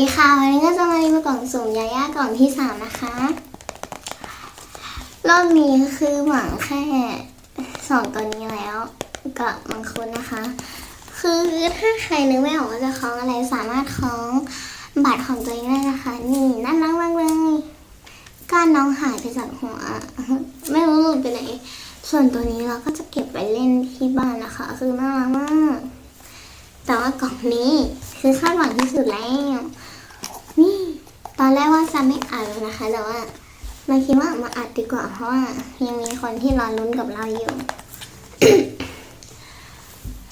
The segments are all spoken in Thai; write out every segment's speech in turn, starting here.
ดีค่ะ วันนี้ก็จะมารีวิวกล่องสุ่มยาย่ากล่องที่สามนะคะ รอบนี้คือหวังแค่สองตัวนี้แล้วกับมังคุดนะคะ คือถ้าใครนึกไม่ออกว่าจะคล้องอะไรสามารถคล้องบัตรของตัวเองได้นะคะ นี่น่ารักมากเลยก้านน้องหายไปจากหัว ไม่รู้หลุดไปไหนส่วนตัวนี้เราก็จะเก็บไปเล่นที่บ้านนะคะ คือน่ารักมากแต่ว่ากล่องนี้คือคาดหวังที่สุดแล้ว ตอนแรกว่าจะไม่อัดเลยนะคะ แต่ว่าเราคิดว่ามาอัดดีกว่า เพราะว่ายังมีคนที่รอลุ้นกับเราอยู่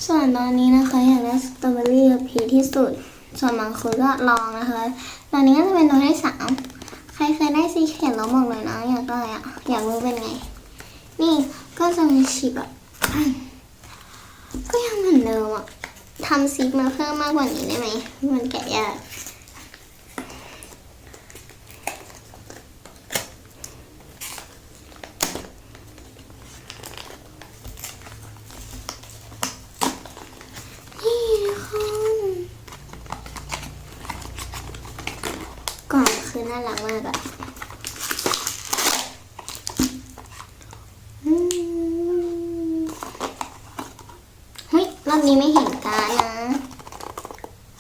ส่วนตอนนี้นะคะอยากได้สตรอเบอรี่กับพีที่สุด ส่วนบางคนก็ลองนะคะ ตอนนี้ก็จะเป็นตัวที่สามใครเคยได้ซีเขียนแล้วบอกเลยนะอยากได้อะอยากรู้เป็นไง นี่ก็จะมีฉีบแบบก็ยังเหมือนเดิมอะทำซิปมาเพิ่มมากกว่านี้ได้ไหม มันแกะยาก นี่ทุกคนกล่อง คือน่ารักมากอะอืมเฮ้ยรอบนี้ไม่เห็นการนะ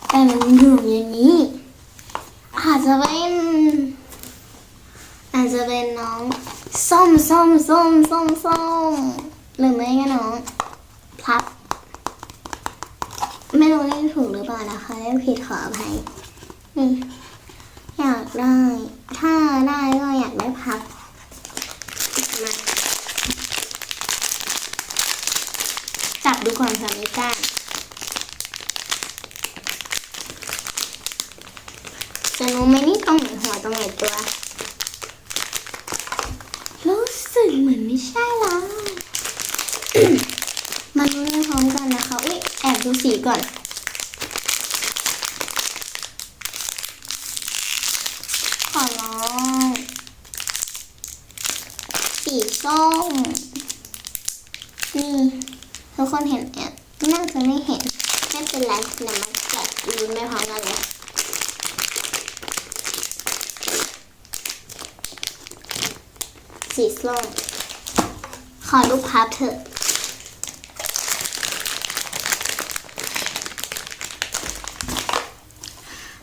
แต่มันอยู่อย่างนี้อาจจะเป็นอาจจะเป็นน้องส้มส้มส้มส้มส้มหรือไม่ก็น้องพลับไม่รู้เล่นถูกหรือเปล่านะคะเล่นผิดขออภัยนี่ อยากได้ ถ้าได้ก็อยากได้พับมาจับดูก่อนค่ะไม่กล้าจะรู้ไหมนี่ตรงไหนหัวตรงไหนตัว รู้สึกเหมือนไม่ใช่แล้วมาดูเรื่องพร้อมกันนะคะ อุ๊ย แอบดูสีก่อน ขอร้อง ส้ม นี่ทุกคนเห็นแอบน่าจะไม่เห็น ไม่เป็นไรเดี๋ยวมาแกะลุ้นไปพร้อมกันเลยสีส้มขอรูปภาพเถอะ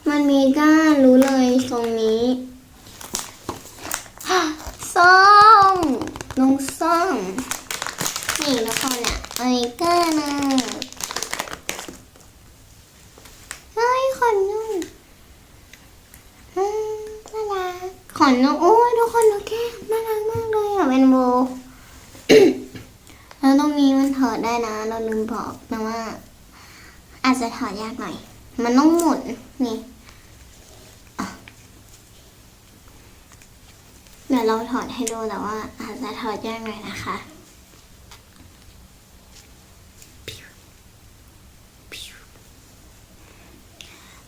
มันมีก้านรู้เลยตรงนี้ส้ม น้องส้มนี่ทุกคนเนี่ยไอเกอร์นะเฮ้ยขนนุ่มอืมน่ารักขนนุ่มโอ้ยทุกคนดูแก้มน่ารักมากเลยอะเป็นโบแล้วตรงนี้มันถอดได้นะ เราลืมบอกนะว่า อาจจะถอดยากหน่อย มันต้องหมุนนี่อะ เดี๋ยวเราถอดให้ดูแต่ว่าอาจจะถอดยากหน่อยนะคะ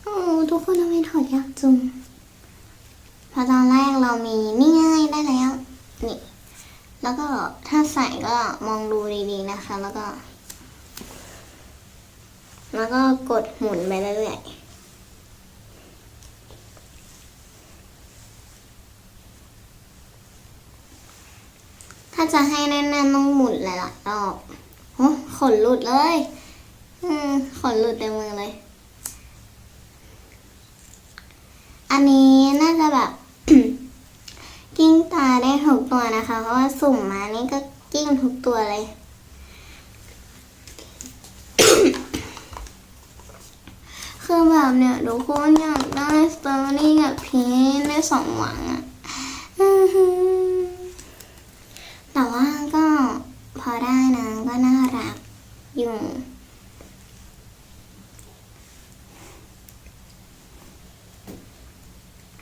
โอ้ทุกคนทำไมถอดยากจุงเพอตอนแรกเรามีนี่ไง่ายได้แล้ว นี่ แล้วก็ถ้าใส่ก็มองดูดีๆนะคะ แล้วก็ แล้วก็กดหมุนไปเรื่อยๆาจะให้แน่นๆต้องหมุนหลายๆรอบโอ้ขนหลุดเลย อืมขนหลุดเต็มมือเลย อันนี้น่าจะแบบ กิ้งตาได้ทุกตัวนะคะ เพราะว่าสุ่มมานี่ก็กิ้งทุกตัวเลย คือแบบเนี่ยทุกคนอยากได้สตอเบอรี่กับพีชได้สองหวังอะ อื้อหือแต่ว่าก็พอได้นะก็น่ารักอยู่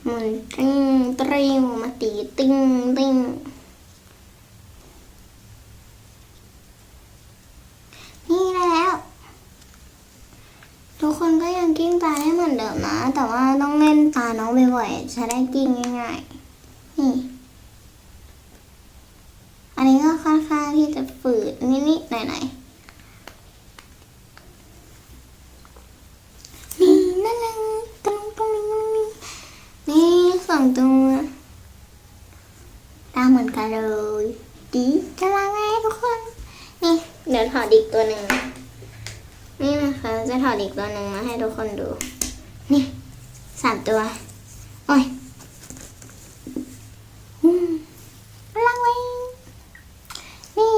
ห มุนติ้งตริวมาตีติ้งติ้งนี่ได้แล้ว ทุกคนก็ยังกิ้งตาได้เหมือนเดิมนะ แต่ว่าต้องเล่นตาน้องบ่อยๆจะได้กิ้งง่ายๆนี่ อันนี้ก็ค่อนข้างที่จะฝืดนิดๆหน่อยๆ นี่นั่นแหละตรงตรงนี้ องตัวตาม เหมือนกันเลย ดีจะลาไงทุกคน นี่เดี๋ยวถอดอีกตัวหนึ่ง นี่นะคะ จะถอดอีกตัวหนึ่งมาให้ทุกคนดู นี่สามตัว โอ้ยอืมพลังเวงนี่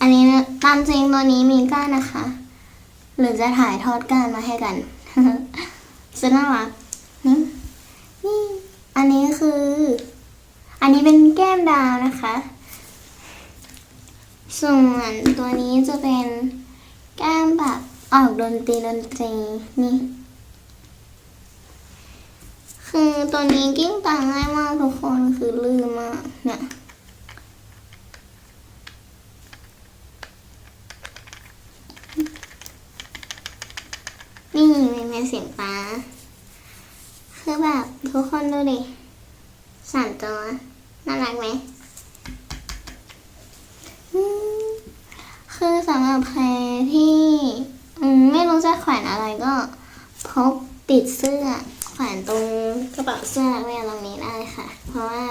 อันนี้นะตามจริงตัวนี้มีก้านนะคะ หรือจะถ่ายทอดก้านมาให้กันจะน่ารักนี่นี่ อันนี้คือ อันนี้เป็นแก้มดาวนะคะ ส่วนตัวนี้จะเป็นแก้มแบบออกดนตรีดนตรีนี่ คือตัวนี้กิ้งต่างง่ายมากทุกคนคือลื่นมากเนี่ยนี่มีเมีเสียงฟ้า คือแบบทุกคนดูดิสามตัว น่ารักไหมคือสำหรับใครที่ไม่รู้จะแขวนอะไรก็พกติดเสื้อแขวนตรงกระเป๋าเสื้อนักเรียนตรงนี้ได้ค่ะ เพราะว่า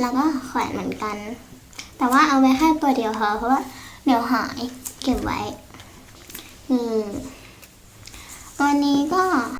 เราก็แขวนเหมือนกัน แต่ว่าเอาไว้แค่ตัวเดียวพอเพราะว่าเดี๋ยวหายเก็บไว้นี่ตัวนี้ก็